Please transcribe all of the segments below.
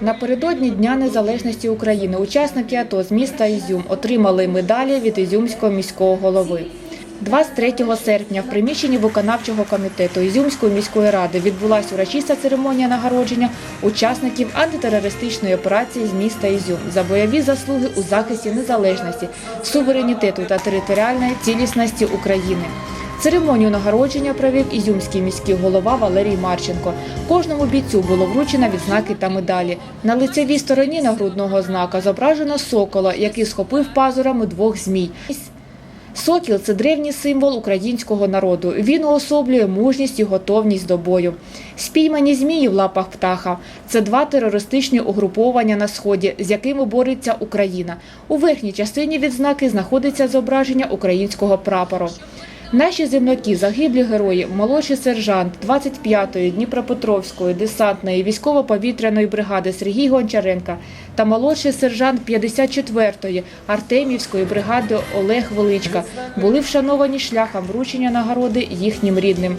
Напередодні Дня Незалежності України учасники АТО з міста Ізюм отримали медалі від Ізюмського міського голови. 23 серпня в приміщенні виконавчого комітету Ізюмської міської ради відбулася урочиста церемонія нагородження учасників антитерористичної операції з міста Ізюм за бойові заслуги у захисті незалежності, суверенітету та територіальної цілісності України. Церемонію нагородження провів ізюмський міський голова Валерій Марченко. Кожному бійцю було вручено відзнаки та медалі. На лицевій стороні нагрудного знака зображено сокола, який схопив пазурами двох змій. Сокіл це древній символ українського народу. Він уособлює мужність і готовність до бою. Спіймані змії в лапах птаха це два терористичні угруповання на сході, з якими бореться Україна. У верхній частині відзнаки знаходиться зображення українського прапору. Наші земляки, загиблі герої, молодший сержант 25-ї Дніпропетровської десантної військово-повітряної бригади Сергій Гончаренка та молодший сержант 54-ї Артемівської бригади Олег Величка були вшановані шляхом вручення нагороди їхнім рідним.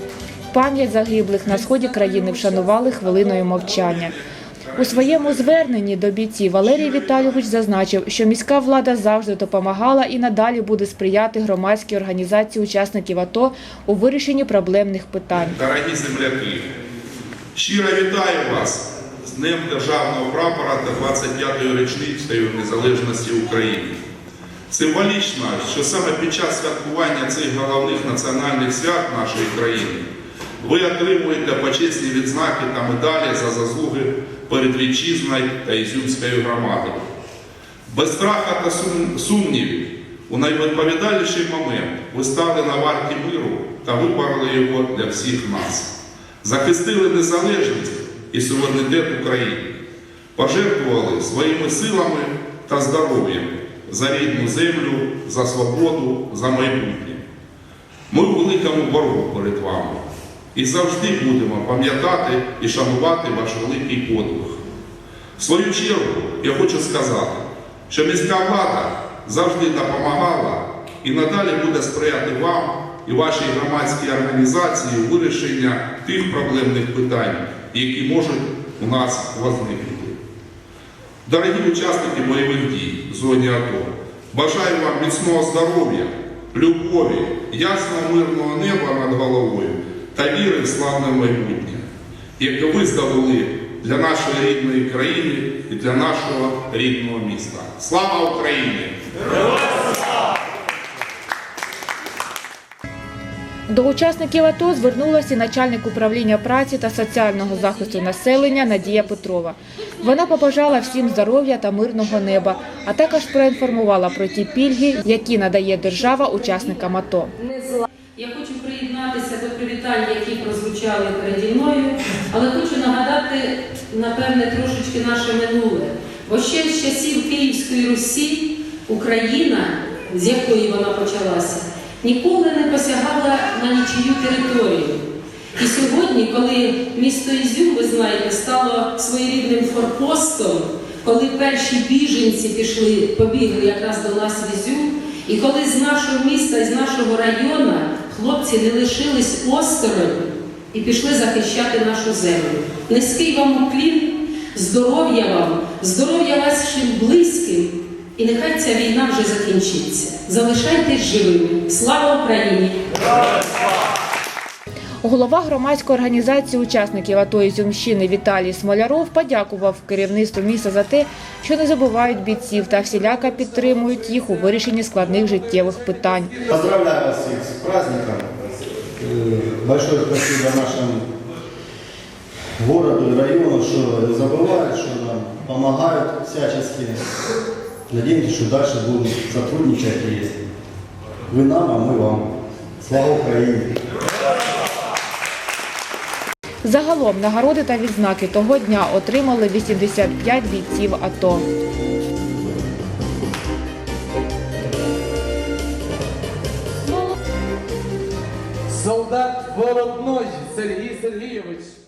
Пам'ять загиблих на сході країни вшанували хвилиною мовчання. У своєму зверненні до бійців Валерій Віталійович зазначив, що міська влада завжди допомагала і надалі буде сприяти громадській організації учасників АТО у вирішенні проблемних питань. Дорогі земляки, щиро вітаю вас з Днем Державного прапора та 25-ю річницею незалежності України. Символічно, що саме під час святкування цих головних національних свят нашої країни ви отримуєте почесні відзнаки та медалі за заслуги перед вітчизною та Ізюмською громадою. Без страха та сумнівів у найвідповідальніший момент ви стали на варті миру та вибороли його для всіх нас. Захистили незалежність і суверенітет України, пожертвували своїми силами та здоров'ям за рідну землю, за свободу, за майбутнє. Ми у великому боргу перед вами і завжди будемо пам'ятати і шанувати ваш великий подвиг. В свою чергу я хочу сказати, що міська влада завжди допомагала і надалі буде сприяти вам і вашій громадській організації у вирішенні тих проблемних питань, які можуть у нас возникнути. Дорогі учасники бойових дій в зоні АТО, бажаю вам міцного здоров'я, любові, ясного мирного неба над головою та віри в славне майбутнє, яке ви здобули для нашої рідної країни і для нашого рідного міста. Слава Україні! До учасників АТО звернулася начальник управління праці та соціального захисту населення Надія Петрова. Вона побажала всім здоров'я та мирного неба, а також проінформувала про ті пільги, які надає держава учасникам АТО. Я хочу приєднатися до привітань, які прозвучали переді мною, але хочу нагадати, напевне, трошечки наше минуле. Бо ще з часів Київської Русі Україна, з якої вона почалася, ніколи не посягала на нічию територію. І сьогодні, коли місто Ізюм, ви знаєте, стало своєрідним форпостом, коли перші біженці пішли, побігли якраз до нас в Ізюм, і коли з нашого міста з нашого району хлопці не лишились осторонь і пішли захищати нашу землю. Низький вам уклін, здоров'я вам, здоров'я вашим близьким, і нехай ця війна вже закінчиться. Залишайтесь живими. Слава Україні! Голова громадської організації учасників АТО Ізюмщини Віталій Смоляров подякував керівництву міста за те, що не забувають бійців та всіляко підтримують їх у вирішенні складних життєвих питань. Поздравляю вас всех с праздником. Э, Большое спасибо нашему городу и району, что не забывают, что нам помогают всячески. Надеемся, что дальше будем сотрудничать и вы нам, а мы вам. Слава Украине! Загалом нагороди та відзнаки того дня отримали 85 бійців АТО. Солдат Володножі Сергій Сергійович.